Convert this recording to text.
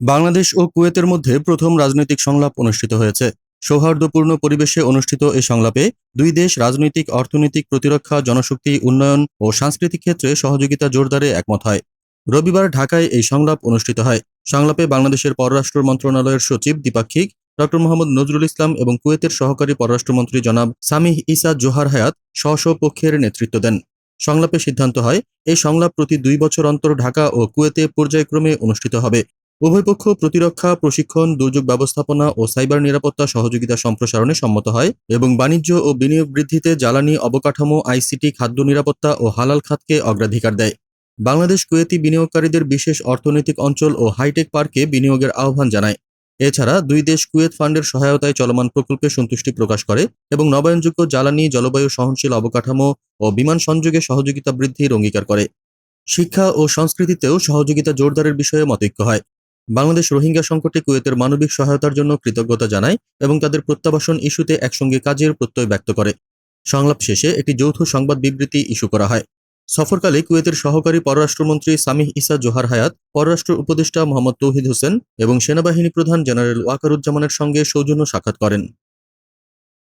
বাংলাদেশ ও কুয়েতের মধ্যে প্রথম রাজনৈতিক সংলাপ অনুষ্ঠিত হয়েছে। সৌহার্দ্যপূর্ণ পরিবেশে অনুষ্ঠিত এই সংলাপে দুই দেশ রাজনৈতিক, অর্থনৈতিক প্রতিরক্ষা, জনশক্তি, উন্নয়ন ও সাংস্কৃতিক ক্ষেত্রে সহযোগিতা জোরদারে একমত হয়। রবিবার ঢাকায় এই সংলাপ অনুষ্ঠিত হয়। সংলাপে বাংলাদেশের পররাষ্ট্র মন্ত্রণালয়ের সচিব দ্বিপাক্ষিক ড. মোহাম্মদ নজরুল ইসলাম এবং কুয়েতের সহকারী পররাষ্ট্রমন্ত্রী জনাব সামিহ ইসা জোহার হায়াত স্ব পক্ষের নেতৃত্ব দেন। সংলাপে সিদ্ধান্ত হয়, এই সংলাপ প্রতি দুই বছর অন্তর ঢাকা ও কুয়েতে পর্যায়ক্রমে অনুষ্ঠিত হবে। উভয় পক্ষ প্রতিরক্ষা, প্রশিক্ষণ, দুর্যোগ ব্যবস্থাপনা ও সাইবার নিরাপত্তা সহযোগিতা সম্প্রসারণে সম্মত হয় এবং বাণিজ্য ও বিনিয়োগ বৃদ্ধিতে জ্বালানি অবকাঠামো, আইসিটি, খাদ্য নিরাপত্তা ও হালাল খাতকে অগ্রাধিকার দেয়। বাংলাদেশ কুয়েতি বিনিয়োগকারীদের বিশেষ অর্থনৈতিক অঞ্চল ও হাইটেক পার্কে বিনিয়োগের আহ্বান জানায়। এছাড়া দুই দেশ কুয়েত ফান্ডের সহায়তায় চলমান প্রকল্পে সন্তুষ্টি প্রকাশ করে এবং নবায়নযোগ্য জ্বালানি, জলবায়ু সহনশীল অবকাঠামো ও বিমান সংযোগে সহযোগিতা বৃদ্ধির অঙ্গীকার করে। শিক্ষা ও সংস্কৃতিতেও সহযোগিতা জোরদারের বিষয়ে মতৈক্য হয়। বাংলাদেশ রোহিঙ্গা সংকটে কুয়েতের মানবিক সহায়তার জন্য কৃতজ্ঞতা জানায় এবং তাদের প্রত্যাবাসন ইস্যুতে একসঙ্গে কাজের প্রত্যয় ব্যক্ত করে। সংলাপ শেষে একটি যৌথ সংবাদ বিবৃতি ইস্যু করা হয়। সফরকালে কুয়েতের সহকারী পররাষ্ট্রমন্ত্রী সামিহ ইসা জোহার হায়াত, পররাষ্ট্র উপদেষ্টা মোহাম্মদ তৌহিদ হোসেন এবং সেনাবাহিনী প্রধান জেনারেল ওয়াকারুজ্জামানের সঙ্গে সৌজন্য সাক্ষাৎ করেন।